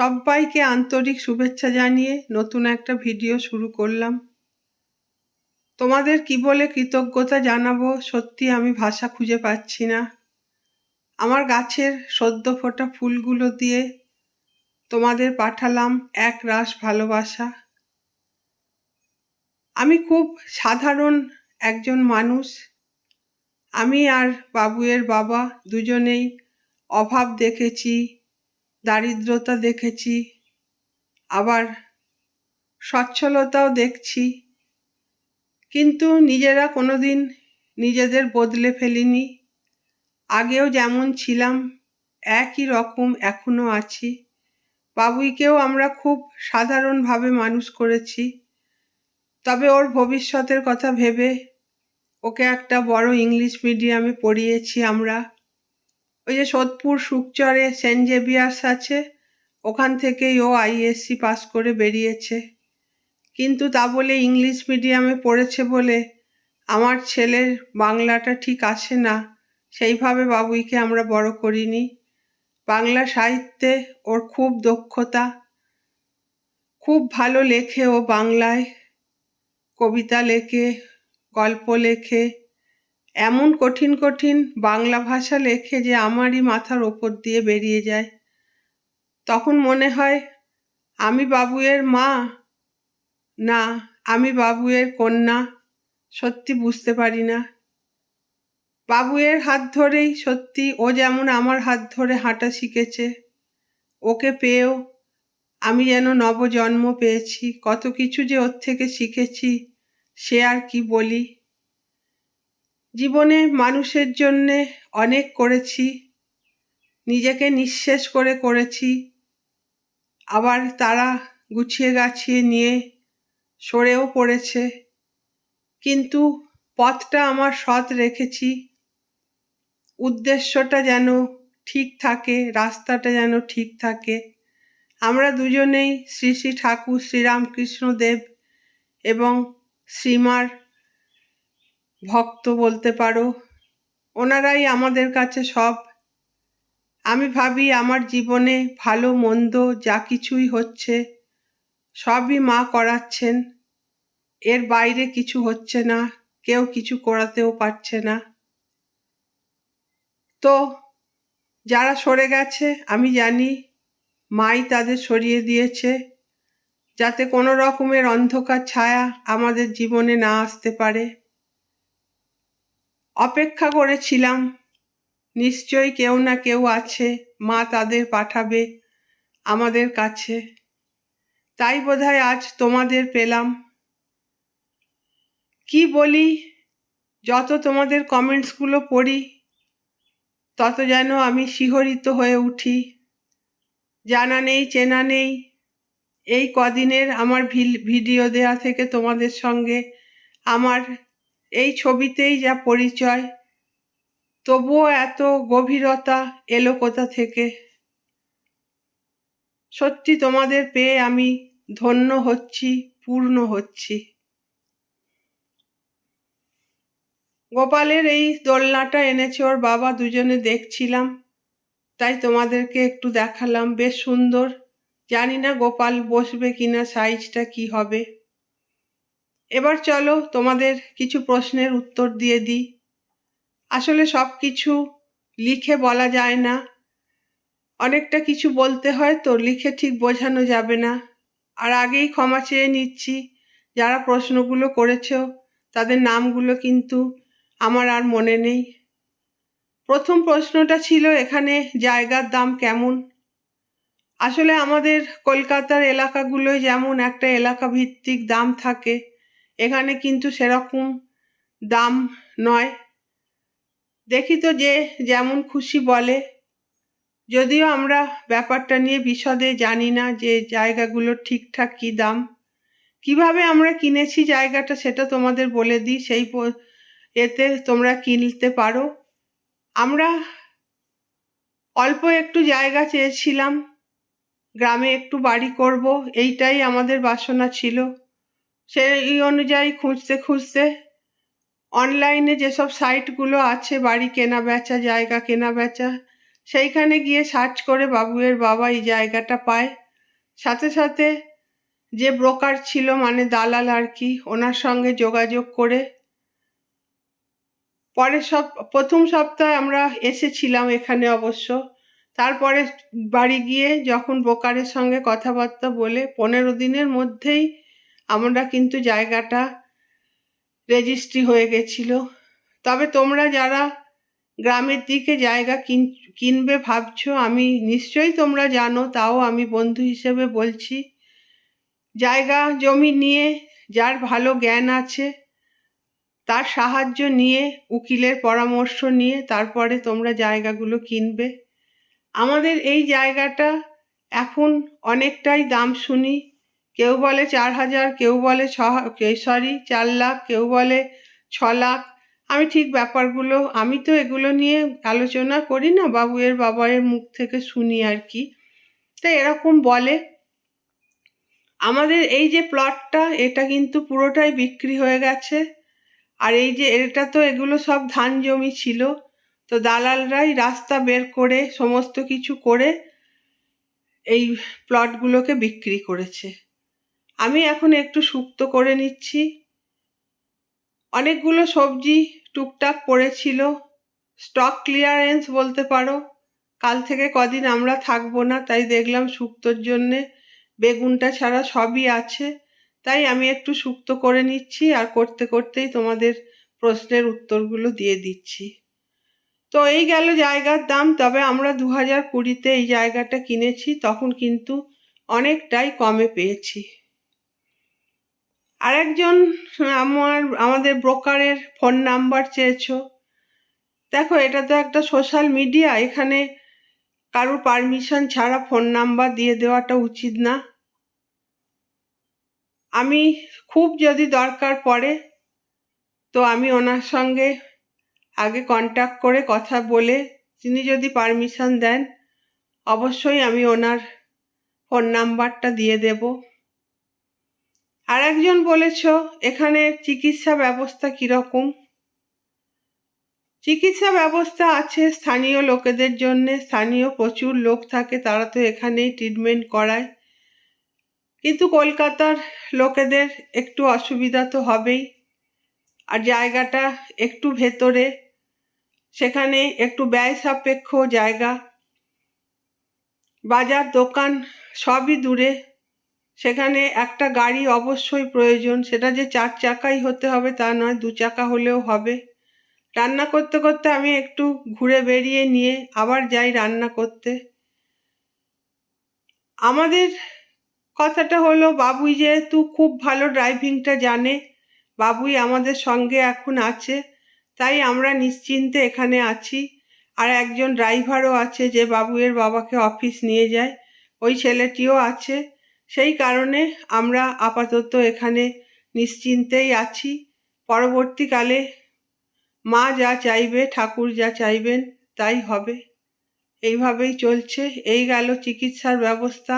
সব্বাইকে আন্তরিক শুভেচ্ছা জানিয়ে নতুন একটা ভিডিও শুরু করলাম। তোমাদের কি বলে কৃতজ্ঞতা জানাব? সত্যি আমি ভাষা খুঁজে পাচ্ছি না। আমার গাছের সদ্য ফোটা ফুলগুলো দিয়ে তোমাদের পাঠালাম এক রাস ভালোবাসা। আমি খুব সাধারণ একজন মানুষ। আমি আর বাবুয়ের বাবা দুজনেই অভাব দেখেছি। দারিদ্রতা দেখেছি, আবার সচ্ছলতাও দেখছি। কিন্তু নিজেরা কোনোদিন নিজেদের বদলে ফেলিনি। আগেও যেমন ছিলাম, একই রকম এখনও আছি। বাবুইকেও আমরা খুব সাধারণভাবে মানুষ করেছি। তবে ওর ভবিষ্যতের কথা ভেবে ওকে একটা বড় ইংলিশ মিডিয়ামে পড়িয়েছি আমরা। ওই যে সোদপুর সুকচরে সেন্ট জেভিয়ার্স আছে, ওখান থেকেই ও আইএসসি পাস করে বেরিয়েছে। কিন্তু তা বলে ইংলিশ মিডিয়ামে পড়েছে বলে আমার ছেলের বাংলাটা ঠিক আসে না, সেইভাবে বাবুইকে আমরা বড় করিনি। বাংলা সাহিত্যে ওর খুব দক্ষতা, খুব ভালো লেখে ও বাংলায়। কবিতা লেখে, গল্প লেখে এমন কঠিন কঠিন বাংলা ভাষা লেখে যে আমারই মাথার ওপর দিয়ে বেরিয়ে যায়। তখন মনে হয়, আমি বাবুয়ের মা? না, আমি বাবুয়ের কন্যা। সত্যি বুঝতে পারি না। বাবুয়ের হাত ধরেই সত্যি ও যেমন আমার হাত ধরে হাঁটা শিখেছে, ওকে পেয়েও আমি যেন নবজন্ম পেয়েছি। কত কিছু যে ওর থেকে শিখেছি, সে আর কি বলি? জীবনে মানুষের জন্যে অনেক করেছি, নিজেকে নিঃশেষ করে করেছি, আবার তারা গুছিয়ে গাছিয়ে নিয়ে সরেও পড়েছে। কিন্তু পথটা আমার সৎ রেখেছি। উদ্দেশ্যটা যেন ঠিক থাকে, রাস্তাটা যেন ঠিক থাকে। আমরা দুজনেই শ্রী শ্রী ঠাকুর শ্রীরামকৃষ্ণদেব এবং শ্রীমার ভক্ত বলতে পারো, ওনারাই আমাদের কাছে সব। আমি ভাবি আমার জীবনে ভালো, মন্দ যা কিছুই হচ্ছে, সবই মা করাচ্ছেন। এর বাইরে কিছু হচ্ছে না, কেউ কিছু করাতেও পারছে না। তো, যারা সরে গেছে, আমি জানি মাই তাদের সরিয়ে দিয়েছে, যাতে কোনো রকমের অন্ধকার ছায়া আমাদের জীবনে না আসতে পারে। অপেক্ষা করেছিলাম। নিশ্চয়ই কেউ না কেউ আছে, মা তাদের পাঠাবে আমাদের কাছে। তাই বোধহয় আজ তোমাদের পেলাম। কি বলি? যত তোমাদের কমেন্টসগুলো পড়ি, তত যেন আমি শিহরিত হয়ে উঠি। জানা নেই, চেনা নেই, এই কদিনের আমার ভিডিও দেয়া থেকে তোমাদের সঙ্গে আমার এই ছবিতেই যা পরিচয়, তবুও এত গভীরতা এলো কোথা থেকে? সত্যি তোমাদের পেয়ে আমি ধন্য হচ্ছি, পূর্ণ হচ্ছি। গোপালের এই দোলনাটা এনেছে ওর বাবা, দুজনে দেখছিলাম, তাই তোমাদেরকে একটু দেখালাম। বেশ সুন্দর, জানি না গোপাল বসবে কিনা সাইজটা কি হবে। এবার চলো তোমাদের কিছু প্রশ্নের উত্তর দিয়ে দিই। আসলে সব কিছু লিখে বলা যায় না। অনেকটা কিছু বলতে হয় তো লিখে ঠিক বোঝানো যাবে না। আর আগেই ক্ষমা চেয়ে নিচ্ছি, যারা প্রশ্নগুলো করেছ, তাদের নামগুলো কিন্তু আমার আর মনে নেই। প্রথম প্রশ্নটা ছিল, এখানে জায়গার দাম কেমন? আসলে আমাদের কলকাতার এলাকাগুলোয় যেমন একটা এলাকা ভিত্তিক দাম থাকে এখানে কিন্তু সেরকম দাম নয়। দেখি তো যে যেমন খুশি বলে। যদিও আমরা ব্যাপারটা নিয়ে বিশদে জানি না যে জায়গাগুলোর ঠিকঠাক কি দাম। কীভাবে আমরা কিনেছি জায়গাটা সেটা তোমাদের বলে দিই। সেই এতে তোমরা কিনতে পারো। আমরা অল্প একটু জায়গা চেয়েছিলাম। গ্রামে একটু বাড়ি করব, এইটাই আমাদের বাসনা ছিল। সেই অনুযায়ী খুঁজতে খুঁজতে অনলাইনে যেসব সাইটগুলো আছে, বাড়ি কেনা বেচা, জায়গা কেনা বেচা, সেইখানে গিয়ে সার্চ করে বাবুয়ের বাবা এই জায়গাটা পায়। সাথে সাথে যে ব্রোকার ছিল মানে দালাল আর কি, ওনার সঙ্গে যোগাযোগ করে। পরের সব, প্রথম সপ্তাহে আমরা এসেছিলাম এখানে অবশ্য। তারপরে বাড়ি গিয়ে যখন ব্রোকারের সঙ্গে কথাবার্তা বলে, পনেরো দিনের মধ্যেই আমরা কিন্তু জায়গাটা রেজিস্ট্রি হয়ে গেছিল। তবে তোমরা যারা গ্রামের দিকে জায়গা কিন, কিনবে ভাবছ, আমি নিশ্চয়ই তোমরা জানো, তাও আমি বন্ধু হিসেবে বলছি, জায়গা, জমি নিয়ে যার ভালো জ্ঞান আছে, তার সাহায্য নিয়ে, উকিলের পরামর্শ নিয়ে তারপরে তোমরা জায়গাগুলো কিনবে। আমাদের এই জায়গাটা এখন অনেকটাই দাম শুনি কেউ বলে চার হাজার, কেউ বলে ছ সরি চার লাখ, কেউ বলে ছ লাখ। আমি ঠিক ব্যাপারগুলো, আমি তো এগুলো নিয়ে আলোচনা করি না বাবুয়ের বাবায়ের মুখ থেকে শুনি আর কি। তো এরকম বলে। আমাদের এই যে প্লটটা, এটা কিন্তু পুরোটাই বিক্রি হয়ে গেছে। আর এই যে, এটা তো এগুলো সব ধান জমি ছিল। তো দালালরাই রাস্তা বের করে, সমস্ত কিছু করে এই প্লটগুলোকে বিক্রি করেছে। আমি এখন একটু শুক্তো করে নিচ্ছি। অনেকগুলো সবজি টুকটাক পড়েছিল। স্টক ক্লিয়ারেন্স বলতে পারো। কাল থেকে কদিন আমরা থাকব না, তাই দেখলাম শুক্তোর জন্যে বেগুনটা ছাড়া সবই আছে। তাই আমি একটু শুক্তো করে নিচ্ছি আর করতে করতেই তোমাদের প্রশ্নের উত্তরগুলো দিয়ে দিচ্ছি। তো এই গেল জায়গার দাম, তবে আমরা দু হাজার কুড়িতে এই জায়গাটা কিনেছি, তখন কিন্তু অনেকটাই কমে পেয়েছি। আরেকজন, আমার, আমাদের ব্রোকারের ফোন নাম্বার চেয়েছো। দেখো, এটা তো একটা সোশ্যাল মিডিয়া এখানে কারোর পারমিশন ছাড়া ফোন নাম্বার দিয়ে দেওয়াটা উচিত না। আমি খুব যদি দরকার পড়ে, তো আমি ওনার সঙ্গে আগে কন্ট্যাক্ট করে কথা বলে, তিনি যদি পারমিশন দেন, অবশ্যই আমি ওনার ফোন নাম্বারটা দিয়ে দেব। আর একজন বলেছ, এখানে চিকিৎসা ব্যবস্থা কীরকম? চিকিৎসা ব্যবস্থা আছে স্থানীয় লোকেদের জন্য। স্থানীয় প্রচুর লোক থাকে, তারা তো এখানেই ট্রিটমেন্ট করায়। কিন্তু কলকাতার লোকেদের একটু অসুবিধা তো হবেই। আর জায়গাটা একটু ভেতরে, সেখানে একটু ব্যয় সাপেক্ষ জায়গা। বাজার দোকান সবই দূরে। সেখানে একটা গাড়ি অবশ্যই প্রয়োজন। সেটা যে চার চাকাই হতে হবে তা নয়, দু চাকা হলেও হবে। রান্না করতে করতে আমি একটু ঘুরে বেরিয়ে নিয়ে আবার যাই রান্না করতে। আমাদের কথাটা হলো, বাবুই যেহেতু খুব ভালো ড্রাইভিংটা জানে, বাবুই আমাদের সঙ্গে এখন আছে, তাই আমরা নিশ্চিন্তে এখানে আছি। আর একজন ড্রাইভারও আছে যে বাবুয়ের বাবাকে অফিস নিয়ে যায়। ওই ছেলেটিও আছে। সেই কারণে আমরা আপাতত এখানে নিশ্চিন্তেই আছি। পরবর্তীকালে মা যা চাইবে, ঠাকুর যা চাইবেন তাই হবে। এইভাবেই চলছে। এই গেল চিকিৎসার ব্যবস্থা।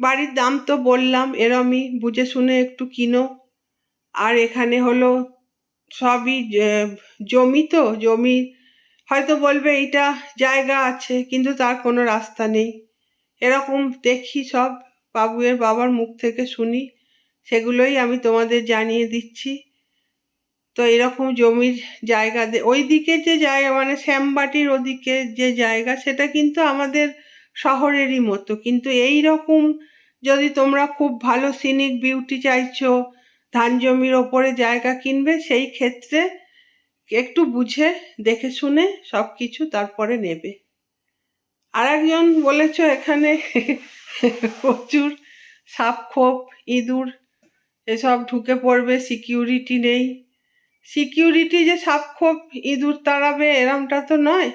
বাড়ির দাম তো বললাম, এরমই। বুঝে শুনে একটু কিনো। আর এখানে হলো সবই জমি তো, জমি। হয়তো বলবে এইটা জায়গা আছে, কিন্তু তার কোনো রাস্তা নেই। এরকম দেখি সব বাবুয়ের বাবার মুখ থেকে শুনি। সেগুলোই আমি তোমাদের জানিয়ে দিচ্ছি। তো এরকম জমির জায়গা ওই দিকে যে জায়গা মানে শ্যামবাটির ওদিকে যে জায়গা, সেটা কিন্তু আমাদের শহরেরই মতো। কিন্তু এই রকম যদি তোমরা খুব ভালো সিনিক বিউটি চাইছো, ধান জমির ওপরে জায়গা কিনবে, সেই ক্ষেত্রে একটু বুঝে, দেখে শুনে সব কিছু তারপরে নেবে। আর একজন বলেছ এখানে প্রচুর সাপ খোপ ইঁদুর এসব ঢুকে পড়বে সিকিউরিটি নেই। সিকিউরিটি যে সাপ খোপ ইঁদুর তাড়াবে এরমটা তো নয়।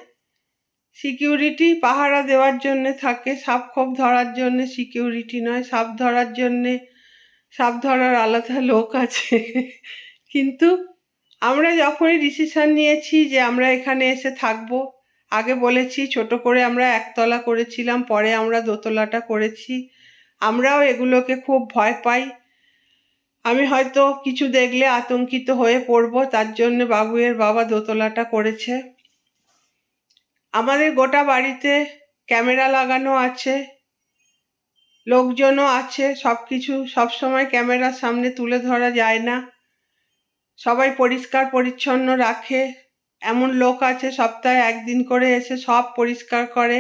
সিকিউরিটি পাহারা দেওয়ার জন্যে থাকে সাপ খোপ ধরার জন্যে সিকিউরিটি নয়, সাপ ধরার জন্যে, সাপ ধরার আলাদা লোক আছে। কিন্তু আমরা যখনই ডিসিশন নিয়েছি যে আমরা এখানে এসে থাকব আগে বলেছি ছোট করে আমরা একতলা করেছিলাম, পরে আমরা দোতলাটা করেছি। আমরাও এগুলোকে খুব ভয় পাই। আমি হয়তো কিছু দেখলে আতঙ্কিত হয়ে পড়ব, তার জন্য বাবুয়ের বাবা দোতলাটা করেছে। আমাদের গোটা বাড়িতে ক্যামেরা লাগানো আছে, লোকজনও আছে সব কিছু সবসময় ক্যামেরার সামনে তুলে ধরা যায় না। সবাই পরিষ্কার পরিচ্ছন্ন রাখে। এমন লোক আছে, সপ্তাহে একদিন করে এসে সব পরিষ্কার করে।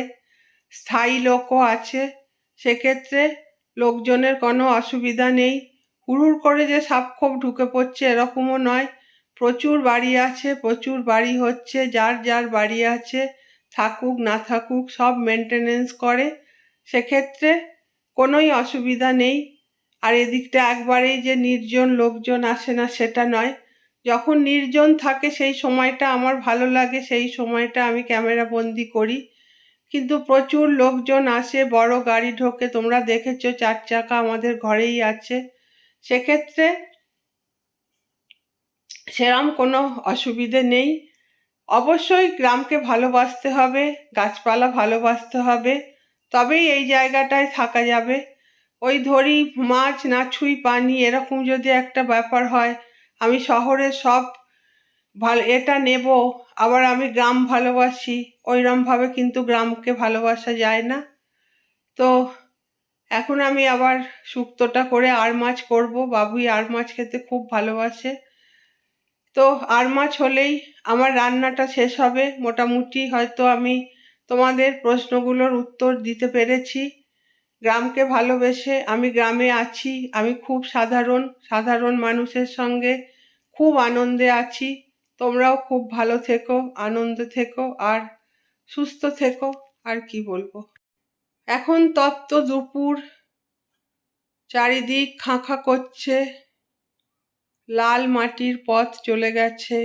স্থায়ী লোকও আছে। সেক্ষেত্রে লোকজনের কোনো অসুবিধা নেই। হুড়ুর করে যে সাপখোপ ঢুকে পড়ছে এরকমও নয়। প্রচুর বাড়ি আছে, প্রচুর বাড়ি হচ্ছে, যার যার বাড়ি আছে, থাকুক, না থাকুক, সব মেনটেনেন্স করে। সেক্ষেত্রে কোনোই অসুবিধা নেই। আর এদিকটা একবারেই যে নির্জন লোকজন আসে না, সেটা নয়। যখন নির্জন থাকে সেই সময়টা আমার ভালো লাগে, সেই সময়টা আমি ক্যামেরা বন্দি করি। কিন্তু প্রচুর লোকজন আসে, বড় গাড়ি ঢোকে, তোমরা দেখেছ চার চাকা আমাদের ঘরেই আছে। সেক্ষেত্রে সেরম কোনো অসুবিধে নেই। অবশ্যই গ্রামকে ভালোবাসতে হবে, গাছপালা ভালোবাসতে হবে, তবেই এই জায়গাটায় থাকা যাবে। ওই ধরি মাছ না ছুঁই পানি, এরকম যদি একটা ব্যাপার হয় আমি শহরে সব ভালো, এটা নেব, আবার আমি গ্রাম ভালোবাসি, ওইরমভাবে কিন্তু গ্রামকে ভালোবাসা যায় না। তো এখন আমি আবার শুক্তোটা করে আর মাছ করব, বাবুই আর মাছ খেতে খুব ভালোবাসে। তো আর মাছ হলেই আমার রান্নাটা শেষ হবে, মোটামুটি হয়তো আমি তোমাদের প্রশ্নগুলোর উত্তর দিতে পেরেছি। গ্রামকে ভালোবেসে আমি গ্রামে আছি, আমি খুব সাধারণ সাধারণ মানুষের সঙ্গে খুব আনন্দে আছি। তোমরাও খুব ভালো থেকো, আনন্দে থেকো আর সুস্থ থেকো, আর কি বলব। এখন তপ্ত দুপুর, চারিদিক খাঁ করছে, লাল মাটির পথ চলে গেছে।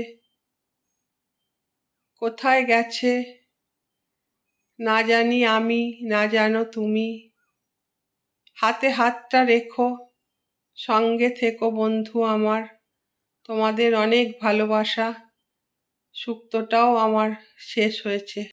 কোথায় গেছে? না জানি আমি, না জানো তুমি। হাতে হাতটা রেখো সঙ্গে থেকো বন্ধু আমার। তোমাদের অনেক ভালোবাসা সুক্তটাও আমার শেষ হয়েছে।